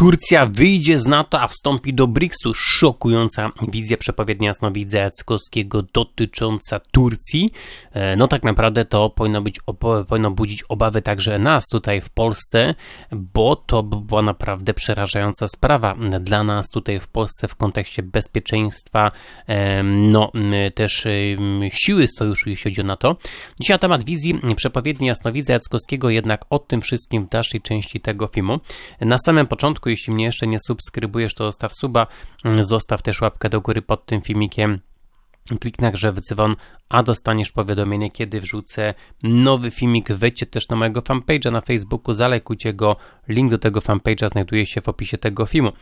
Turcja wyjdzie z NATO, a wstąpi do BRICS-u. Szokująca wizja przepowiednia jasnowidza Jackowskiego dotycząca Turcji. E, no tak naprawdę to powinno, być, powinno budzić obawy także nas tutaj w Polsce, bo to była naprawdę przerażająca sprawa dla nas tutaj w Polsce w kontekście bezpieczeństwa, no też siły sojuszu, jeśli chodzi o NATO. Dzisiaj temat wizji przepowiedni jasnowidza Jackowskiego, jednak o tym wszystkim w dalszej części tego filmu. Na samym początku jeśli mnie jeszcze nie subskrybujesz, to zostaw suba, zostaw też łapkę do góry pod tym filmikiem. Kliknij w dzwon, a dostaniesz powiadomienie, kiedy wrzucę nowy filmik. Wejdźcie też na mojego fanpage'a na Facebooku, zalajkujcie go. Link do tego fanpage'a znajduje się w opisie tego filmu.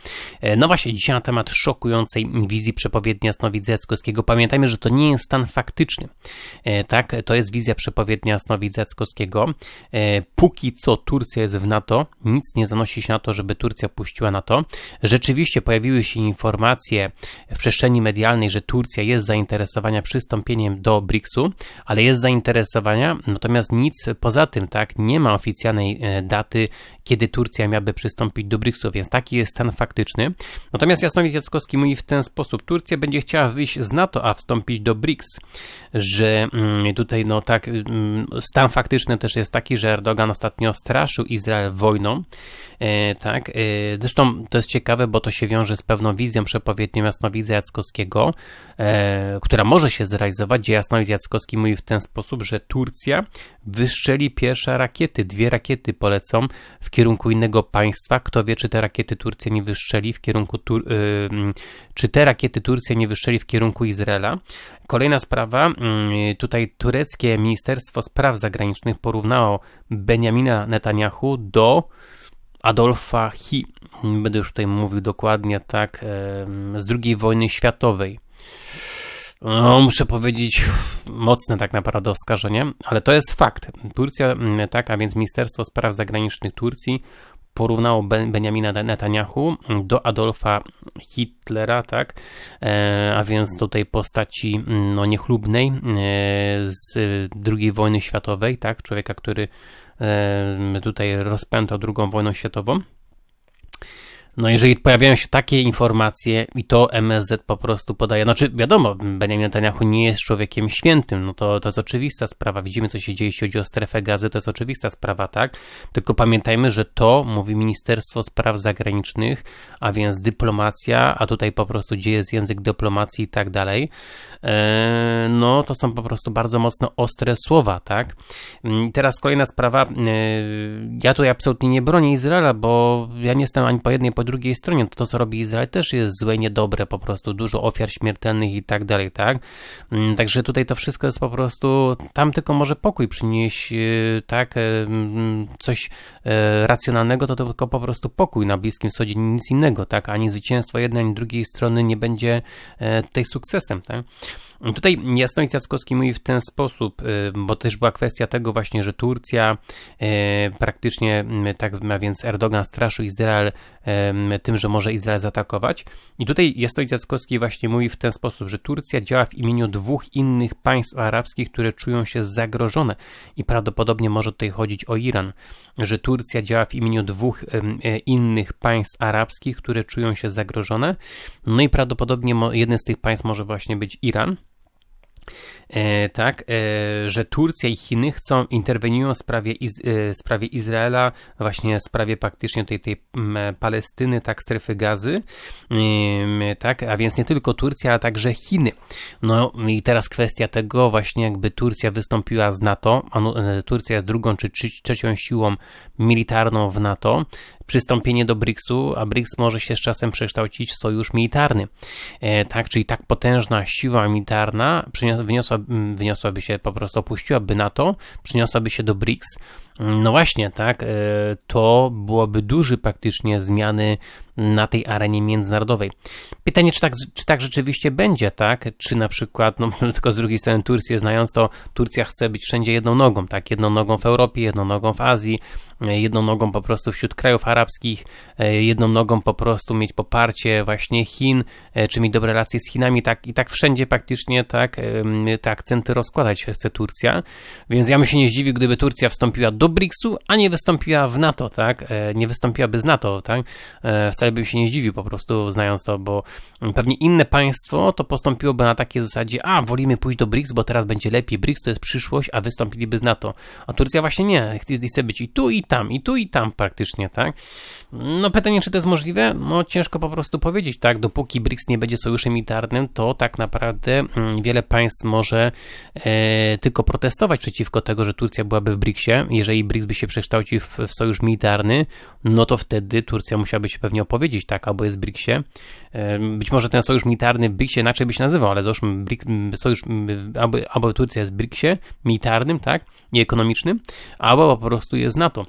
E, no właśnie, dzisiaj na temat szokującej wizji przepowiednia Snowidza Jackowskiego. Pamiętajmy, że to nie jest stan faktyczny. E, tak, to jest wizja przepowiednia Snowidza Jackowskiego. E, póki co Turcja jest w NATO, nic nie zanosi się na to, żeby Turcja puściła NATO. Rzeczywiście pojawiły się informacje w przestrzeni medialnej, że Turcja jest zainteresowana przystąpieniem do BRICS-u, ale jest zainteresowania, natomiast nic poza tym, tak, nie ma oficjalnej e, daty, kiedy Turcja miałaby przystąpić do BRICS-u, więc taki jest stan faktyczny. Natomiast Jasnowid Jackowski mówi w ten sposób, Turcja będzie chciała wyjść z NATO, a wstąpić do BRICS, że mm, tutaj, no tak, mm, stan faktyczny też jest taki, że Erdogan ostatnio straszył Izrael wojną, e, tak, e, zresztą to jest ciekawe, bo to się wiąże z pewną wizją przepowiednią Jasnowidza Jackowskiego, która może się zrealizować, gdzie Jasnowidz Jackowski mówi w ten sposób, że Turcja wystrzeli pierwsze rakiety, dwie rakiety polecą w kierunku innego państwa. Kto wie, czy te rakiety Turcja nie wystrzeli w kierunku, Tur yy, czy te rakiety Turcja nie wystrzeli w kierunku Izraela. Kolejna sprawa, yy, tutaj tureckie Ministerstwo Spraw Zagranicznych porównało Benjamina Netanyahu do Adolfa Hi, będę już tutaj mówił dokładnie tak, z II wojny światowej. No, muszę powiedzieć, mocne tak naprawdę oskarżenie, ale to jest fakt. Turcja, mm, tak, a więc Ministerstwo Spraw Zagranicznych Turcji porównało Benjamina Netanyahu do Adolfa Hitlera, tak, e, a więc do tej postaci mm, no, niechlubnej e, z II wojny światowej, tak, człowieka, który e, tutaj rozpętał II wojnę światową. No jeżeli pojawiają się takie informacje i to MSZ po prostu podaje, znaczy wiadomo, Benjamin Netanyahu nie jest człowiekiem świętym, no to, to jest oczywista sprawa, widzimy co się dzieje, jeśli chodzi o strefę gazy, to jest oczywista sprawa, tak? Tylko pamiętajmy, że to mówi Ministerstwo Spraw Zagranicznych, a więc dyplomacja, a tutaj po prostu gdzie jest język dyplomacji i tak dalej, eee, no to są po prostu bardzo mocno ostre słowa, tak? I teraz kolejna sprawa, eee, ja tutaj absolutnie nie bronię Izraela, bo ja nie jestem ani po jednej, po drugiej stronie to, to, co robi Izrael, też jest złe, niedobre, po prostu dużo ofiar śmiertelnych i tak dalej, tak? Mm, także tutaj to wszystko jest po prostu, tam tylko może pokój przynieść, y, tak? Y, mm, coś y, racjonalnego, to tylko po prostu pokój na Bliskim Wschodzie, nic innego, tak? Ani zwycięstwo jednej, ani drugiej strony nie będzie tutaj sukcesem, tak? Tutaj Jasnowic Jackowski mówi w ten sposób, y, bo też była kwestia tego właśnie, że Turcja y, praktycznie, y, tak a więc Erdogan straszył Izrael tym, że może Izrael zaatakować. I tutaj Jasnowic Jackowski właśnie mówi w ten sposób, że Turcja działa w imieniu dwóch innych państw arabskich, które czują się zagrożone i prawdopodobnie może tutaj chodzić o Iran, że Turcja działa w imieniu dwóch innych państw arabskich, które czują się zagrożone, no i prawdopodobnie jeden z tych państw może właśnie być Iran. E, tak, e, że Turcja i Chiny chcą, interweniują w sprawie, Iz, e, sprawie Izraela, właśnie w sprawie praktycznie tej, tej Palestyny, tak, strefy gazy, tak, a więc nie tylko Turcja, a także Chiny. No i teraz kwestia tego właśnie, jakby Turcja wystąpiła z NATO, Turcja jest drugą czy trzecią siłą militarną w NATO, przystąpienie do BRICS-u, a BRICS może się z czasem przekształcić w sojusz militarny. E, tak, czyli tak potężna siła militarna wyniosła, wyniosłaby się, po prostu opuściłaby NATO, przyniosłaby się do BRICS. No właśnie, tak, e, to byłoby duży praktycznie zmiany na tej arenie międzynarodowej. Pytanie, czy tak, czy tak rzeczywiście będzie, tak? Czy na przykład, no tylko z drugiej strony Turcję znając, to Turcja chce być wszędzie jedną nogą, tak? Jedną nogą w Europie, jedną nogą w Azji, e, jedną nogą po prostu wśród krajów arabskich, e, jedną nogą po prostu mieć poparcie właśnie Chin, e, czy mieć dobre relacje z Chinami, tak i tak wszędzie praktycznie tak te akcenty rozkładać chce Turcja, więc ja bym się nie zdziwił, gdyby Turcja wstąpiła do BRICS-u, a nie wystąpiła w NATO, tak, nie wystąpiłaby z NATO, tak, wcale bym się nie zdziwił po prostu znając to, bo pewnie inne państwo to postąpiłoby na takiej zasadzie, a wolimy pójść do BRICS, bo teraz będzie lepiej, BRICS to jest przyszłość, a wystąpiliby z NATO, a Turcja właśnie nie, chce być i tu i tam, i tu i tam praktycznie, tak? No pytanie, czy to jest możliwe? No ciężko po prostu powiedzieć, tak? Dopóki BRICS nie będzie sojuszem militarnym, to tak naprawdę mm, wiele państw może e, tylko protestować przeciwko tego, że Turcja byłaby w BRICSie. Jeżeli BRICS by się przekształcił w, w sojusz militarny, no to wtedy Turcja musiałaby się pewnie opowiedzieć, tak? Albo jest w BRICSie. Być może ten sojusz militarny w BRICSie inaczej by się nazywał, ale załóżmy BRICS, sojusz, albo, albo Turcja jest w BRICSie militarnym, tak? Nie ekonomicznym, albo po prostu jest NATO.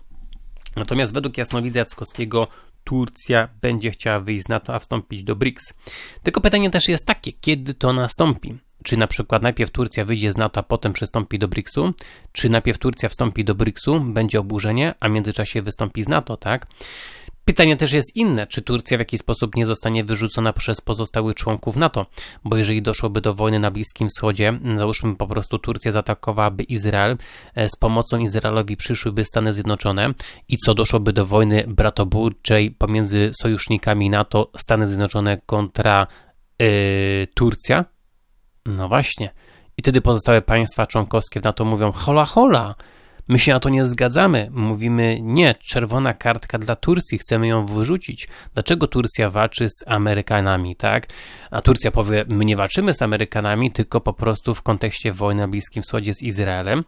Natomiast według jasnowidza Jackowskiego Turcja będzie chciała wyjść z NATO, a wstąpić do BRICS. Tylko pytanie też jest takie, kiedy to nastąpi? Czy na przykład najpierw Turcja wyjdzie z NATO, a potem przystąpi do BRICS-u? Czy najpierw Turcja wstąpi do BRICS-u, będzie oburzenie, a w międzyczasie wystąpi z NATO, tak? Pytanie też jest inne, czy Turcja w jakiś sposób nie zostanie wyrzucona przez pozostałych członków NATO, bo jeżeli doszłoby do wojny na Bliskim Wschodzie, załóżmy po prostu Turcja zaatakowałaby Izrael, e, z pomocą Izraelowi przyszłyby Stany Zjednoczone i co doszłoby do wojny bratobórczej pomiędzy sojusznikami NATO, Stany Zjednoczone kontra yy, Turcja? No właśnie. I wtedy pozostałe państwa członkowskie w NATO mówią: hola, hola, My się na to nie zgadzamy. Mówimy nie, czerwona kartka dla Turcji, chcemy ją wyrzucić. Dlaczego Turcja walczy z Amerykanami, tak? A Turcja powie, my nie walczymy z Amerykanami, tylko po prostu w kontekście wojny na Bliskim Wschodzie z Izraelem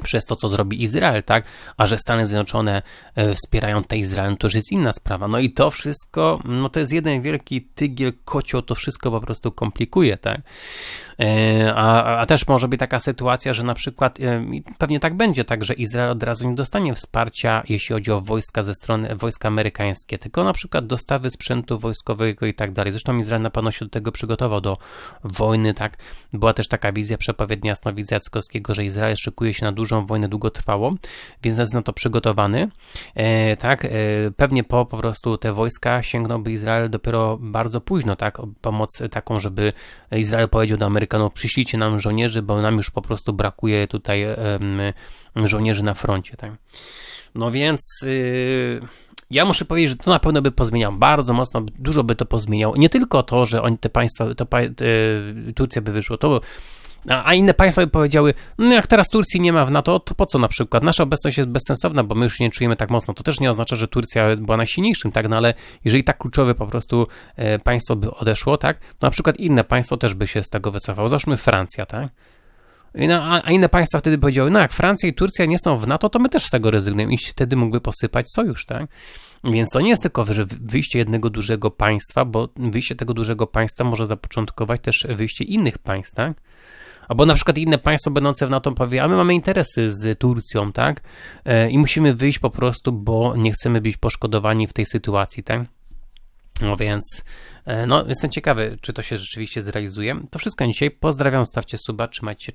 przez to, co zrobi Izrael, tak? A że Stany Zjednoczone e, wspierają te Izrael, to już jest inna sprawa. No i to wszystko, no to jest jeden wielki tygiel, kocioł, to wszystko po prostu komplikuje, tak? E, a, a też może być taka sytuacja, że na przykład e, pewnie tak będzie, tak, że Izrael od razu nie dostanie wsparcia, jeśli chodzi o wojska ze strony wojska amerykańskie, tylko na przykład dostawy sprzętu wojskowego i tak dalej. Zresztą Izrael na pewno się do tego przygotował, do wojny, tak? Była też taka wizja przepowiednia Jasnowidza Jackowskiego, że Izrael szykuje się na dużą wojnę długotrwałą, więc jest na to przygotowany, e, tak? E, pewnie po po prostu te wojska sięgnąłby Izrael dopiero bardzo późno, tak? Pomoc taką, żeby Izrael powiedział do Ameryki, no przyślijcie nam żołnierzy, bo nam już po prostu brakuje tutaj żołnierzy na froncie. Tak? No więc yy, ja muszę powiedzieć, że to na pewno by pozmieniało bardzo mocno, dużo by to pozmieniało. Nie tylko to, że oni te państwa, to, Turcja by wyszło, to a inne państwa by powiedziały, no jak teraz Turcji nie ma w NATO, to po co na przykład? Nasza obecność jest bezsensowna, bo my już nie czujemy tak mocno. To też nie oznacza, że Turcja była najsilniejszym, tak? No ale jeżeli tak kluczowe po prostu e, państwo by odeszło, tak? No na przykład inne państwo też by się z tego wycofało. Załóżmy Francja, tak? No, a inne państwa wtedy powiedziały, no jak Francja i Turcja nie są w NATO, to my też z tego rezygnujemy i wtedy mógłby posypać sojusz, tak? Więc to nie jest tylko wyjście jednego dużego państwa, bo wyjście tego dużego państwa może zapoczątkować też wyjście innych państw, tak? Albo na przykład inne państwo będące w NATO powie, a my mamy interesy z Turcją, tak? E, I musimy wyjść po prostu, bo nie chcemy być poszkodowani w tej sytuacji, tak? No więc, e, no, jestem ciekawy, czy to się rzeczywiście zrealizuje. To wszystko dzisiaj. Pozdrawiam, stawcie suba, trzymajcie się.